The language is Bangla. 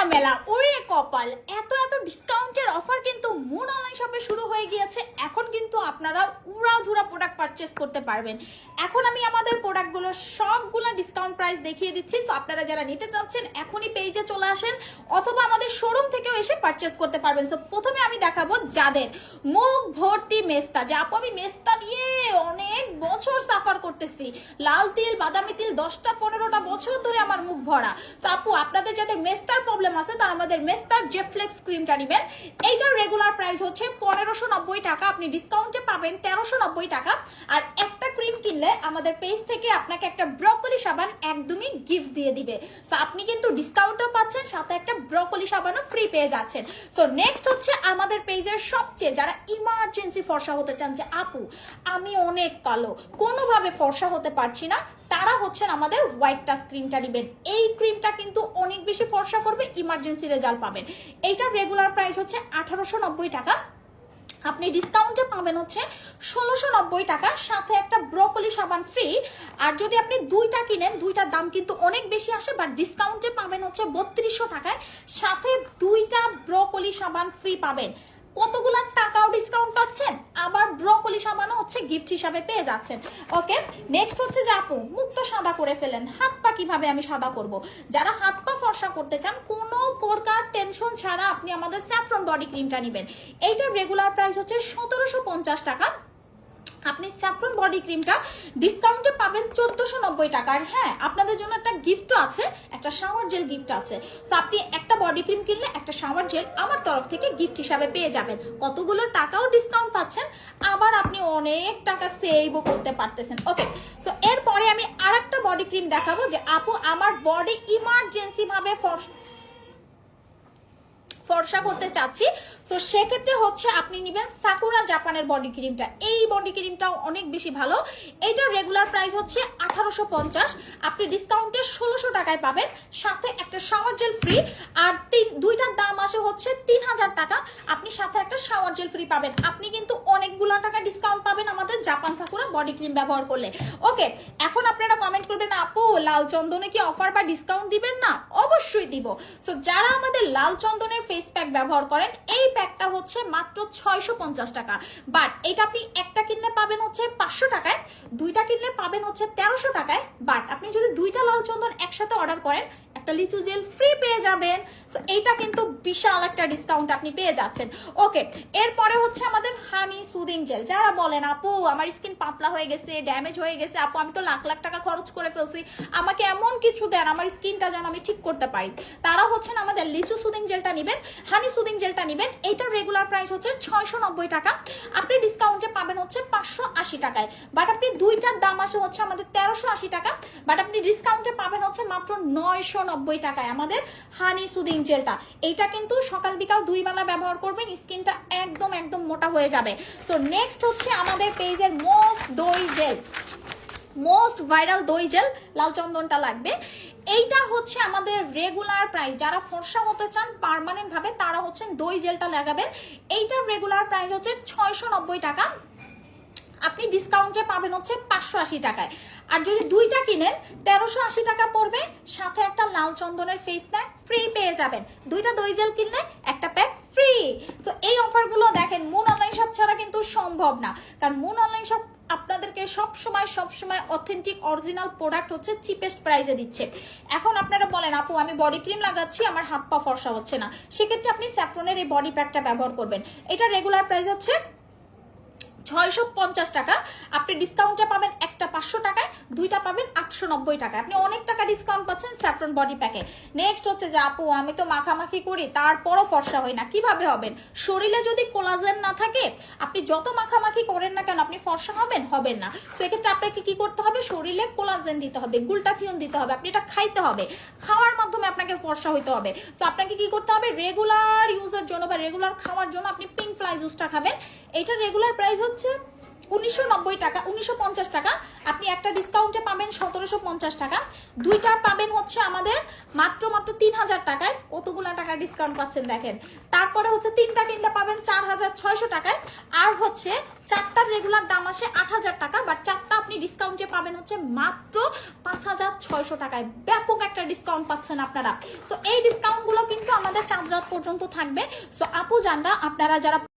মেলা মেলা ওরে কপাল, এত এত ডিসকাউন্টের অফার কিন্তু মুন অনলাইন শপে শুরু হয়ে গিয়েছে। এখন কিন্তু আপনারা উড়াধুরা প্রোডাক্ট পারচেস করতে পারবেন। এখন আমি আমাদের প্রোডাক্টগুলো সবগুলো ডিসকাউন্ট প্রাইস দেখিয়ে দিচ্ছি। সো আপনারা যারা নিতে চাচ্ছেন, এখনই পেজে চলে আসেন, অথবা আমাদের শোরুম থেকেও এসে পারচেস করতে পারবেন। সো প্রথমে আমি দেখাবো যাদের মুখ ভর্তি মেস্তা। যে আপু, আমি মেস্তা নিয়ে অনেক বছর সাফার করতেছি। লাল তিল, বাদামি তিল, দশটা, পনেরোটা বছর ধরে আমার মুখ ভরা। সো আপু, আপনাদের যাদের মেস্তার প্রবলেম আছে, তারা আমাদের মেস্তার জেফ্লেক্স ক্রিমটা নেবেন। এইটার রেগুলার প্রাইস হচ্ছে পনেরোশো নব্বই টাকা, আপনি ডিসকাউন্টে পাবেন তেরোশো নব্বই টাকা। আর একটা ক্রিম কিনলে আমাদের পেজ থেকে আপনাকে একটা ব্রকলি সাবান একদমই গিফট দিয়ে দিবে। সো আপনি কিন্তু ডিসকাউন্টও পাচ্ছেন, সাথে একটা ব্রকলি সাবানও ফ্রি পেয়ে যাচ্ছেন। সো নেক্সট হচ্ছে আমাদের পেজের সবচেয়ে যারা ইমার্জেন্সি ফর্সা হতে চান যে, আপু, আমি অনেক কালো, কোনোভাবে ফর্সা হতে পারছি না তারা হচ্ছেন আমাদের হোয়াইট টাচ ক্রিমটা নেবেন। এই ক্রিমটা কিন্তু অনেক বেশি ফর্সা করবে ইমার্জেন্সি রেজাল্ট পাবেন। এইটার রেগুলার প্রাইস হচ্ছে আঠারোশো নব্বই টাকা। আপনি ডিসকাউন্টে পাবেন হচ্ছে ষোলোশো নব্বই টাকা, সাথে একটা ব্রকলি সাবান ফ্রি আর যদি আপনি দুইটা কিনেন, দুইটার দাম কিন্তু অনেক বেশি আসে বাট ডিসকাউন্টে পাবেন হচ্ছে বত্রিশশো টাকায়। সাথে দুইটা ব্রকলি সাবান ফ্রি পাবেন। কতগুলো টাকাও ডিসকাউন্ট পাচ্ছেন? আবার ব্রকলি সামানো হচ্ছে গিফট হিসাবে পেয়ে যাচ্ছেন। ওকে নেক্সট হচ্ছে জাপু মুখ সাদা করে ফেলেন। হাত পা কীভাবে আমি সাদা করব? যারা হাত পা ফর্সা করতে চান, কোনো প্রকার টেনশন ছাড়া আপনি আমাদের স্যাফরন বডি ক্রিমটা নেবেন। এইটার রেগুলার প্রাইস হচ্ছে সতেরোশো পঞ্চাশ টাকা। আপনি স্যাফরন বডি ক্রিমটা ডিসকাউন্টে পাবেন চোদ্দশো নব্বই টাকার হ্যাঁ আপনাদের জন্য একটা গিফটও আছে, একটা শাওয়ার জেল গিফট আছে। সো আপনি একটা বডি ক্রিম কিনলে একটা শাওয়ার জেল আমার তরফ থেকে গিফট হিসাবে পেয়ে যাবেন। কতগুলো টাকাও ডিসকাউন্ট পাচ্ছেন, আবার আপনি অনেক টাকা সেভও করতে পারতেছেন। ওকে সো এরপরে আমি আর একটা বডি ক্রিম দেখাবো যে আপু আমার বডি ইমার্জেন্সি ভাবে ফর্স, ফর্সা করতে চাচ্ছি। সো সেক্ষেত্রে হচ্ছে আপনি নেবেন সাকুরা জাপানের বডি ক্রিমটা এই বডি ক্রিমটাও অনেক বেশি ভালো। এইটার রেগুলার প্রাইস হচ্ছে আঠারোশো পঞ্চাশ। আপনি ডিসকাউন্টে ষোলোশো টাকায় পাবেন। সাথে একটা শাওয়ার জেল ফ্রি আর তিন, দুইটার দাম আসে হচ্ছে তিন হাজার টাকা। আপনি সাথে একটা শাওয়ার জেল ফ্রি পাবেন। আপনি কিন্তু অনেকগুলো টাকা ডিসকাউন্ট পাবেন আমাদের জাপান সাকুরা বডি ক্রিম ব্যবহার করলে। ওকে এখন আপনারা কমেন্ট করবেন, আপু, লাল চন্দনে কি অফার বা ডিসকাউন্ট দিবেন না? অবশ্যই দিব। সো যারা আমাদের লাল চন্দনের ফেস প্যাক ব্যবহার করেন, এই প্যাকটা হচ্ছে মাত্র ছয়শো পঞ্চাশ টাকা। বাট এটা আপনি একটা কিনলে পাবেন হচ্ছে পাঁচশো টাকায়, দুইটা কিনলে পাবেন হচ্ছে তেরোশো টাকায়। বাট আপনি যদি দুইটা লাল চন্দন একসাথে অর্ডার করেন একটা লিচু জেল ফ্রি পেয়ে যাবেন। এইটা কিন্তু বিশাল একটা ডিসকাউন্ট আপনি পেয়ে যাচ্ছেন। ওকে এরপরে হচ্ছে আমাদের হানি সুদিং জেল যারা বলেন, আপু, আমার স্কিন পাতলা হয়ে গেছে ড্যামেজ হয়ে গেছে, আপু, আমি তো লাখ লাখ টাকা খরচ করে ফেলছি। আমাকে এমন কিছু দেন, আমার স্কিনটা যেন আমি ঠিক করতে পারি। তারা হচ্ছেন আমাদের লিচু সুদিং জেলটা নেবেন হানি সুদিং জেলটা নেবেন। এইটার রেগুলার প্রাইস হচ্ছে ছয়শো নব্বই টাকা। আপনি ডিসকাউন্টে পাবেন হচ্ছে পাঁচশো আশি টাকায়। বাট আপনি দুইটার দাম আসে হচ্ছে আমাদের তেরোশো আশি টাকা। বাট আপনি ডিসকাউন্টে পাবেন হচ্ছে মাত্র নয়শো নব্বই নব্বই টাকায়। আমাদের হানি সুদিং জেলটা এইটা কিন্তু সকাল বিকাল দুই বেলা ব্যবহার করবেন, স্কিনটা একদম একদম মোটা হয়ে যাবে। সো নেক্সট হচ্ছে আমাদের পেজের মোস্ট দই জেল মোস্ট ভাইরাল দই জেল লাল চন্দনটা লাগবে। এইটা হচ্ছে আমাদের রেগুলার প্রাইস যারা ফর্সা হতে চান পার্মানেন্ট ভাবে, তারা হচ্ছেন দই জেলটা লাগাবেন। এইটার রেগুলার প্রাইস হচ্ছে ছয়শো নব্বই টাকা। আপনি ডিসকাউন্টে পাবেন হচ্ছে পাঁচশো আশি টাকায়। আর যদি দুইটা কিনেন, তেরোশো আশি টাকা পড়বে, সাথে একটা লাল চন্দনের ফেস প্যাক ফ্রি পেয়ে যাবেন। দুইটা দই জেল কিনলে একটা প্যাক ফ্রি সো এই অফারগুলো দেখেন মুন অনলাইন শপ ছাড়া কিন্তু সম্ভব না। কারণ মুন অনলাইন শপ আপনাদেরকে সব সময় সব সময় অথেন্টিক অরিজিনাল প্রোডাক্ট হচ্ছে চিপেস্ট প্রাইসে দিচ্ছে। এখন আপনারা বলেন, আপু, আমি বডি ক্রিম লাগাচ্ছি, আমার হাত পা ফর্সা হচ্ছে না। সেক্ষেত্রে আপনি স্যাফ্রনের এই বডি প্যাকটা ব্যবহার করবেন। এটা রেগুলার প্রাইস হচ্ছে ছয়শো পঞ্চাশ টাকা। আপনি ডিসকাউন্টে পাবেন একটা পাঁচশো টাকায়, দুইটা পাবেন আটশো নব্বই টাকায়। আপনি অনেক টাকা ডিসকাউন্ট পাচ্ছেন স্যাফরন বডি প্যাকে নেক্সট হচ্ছে যে আপু, আমি তো মাখামাখি করি, তারপরও ফর্সা হই না। কীভাবে হবেন? শরীরে যদি কোলাজেন না থাকে, আপনি যত মাখামাখি করেন না কেন, আপনি ফর্সা হবেন? হবেন না। সেক্ষেত্রে আপনাকে কি করতে হবে? শরীরে কোলাজেন দিতে হবে গুলটাথিয়ন দিতে হবে, আপনি এটা খাইতে হবে। খাওয়ার মাধ্যমে আপনাকে ফর্সা হইতে হবে। সো আপনাকে কি করতে হবে? রেগুলার ইউজের জন্য বা রেগুলার খাওয়ার জন্য আপনি পিঙ্ক ফ্লাই জুসটা খাবেন। এটা রেগুলার প্রাইস হচ্ছে উনিশশো নব্বই টাকা, উনিশশো পঞ্চাশ টাকা। আপনি একটা ডিসকাউন্টে পাবেন সতেরোশো পঞ্চাশ টাকা। দুইটা পাবেন হচ্ছে আমাদের মাত্র মাত্র তিন হাজার টাকায়। কতগুলা টাকা ডিসকাউন্ট পাচ্ছেন দেখেন। তারপরে হচ্ছে তিনটা কিনলে পাবেন চার হাজার ছয়শো টাকায়। আর হচ্ছে চারটার রেগুলার দাম আসে আট হাজার টাকা বাট চারটা আপনি ডিসকাউন্টে পাবেন হচ্ছে মাত্র পাঁচ হাজার ছয়শো টাকায়। ব্যাপক একটা ডিসকাউন্ট পাচ্ছেন আপনারা। সো এই ডিসকাউন্টগুলো কিন্তু আমাদের চাঁদ রাত পর্যন্ত থাকবে। সো আপু জানরা, আপনারা যারা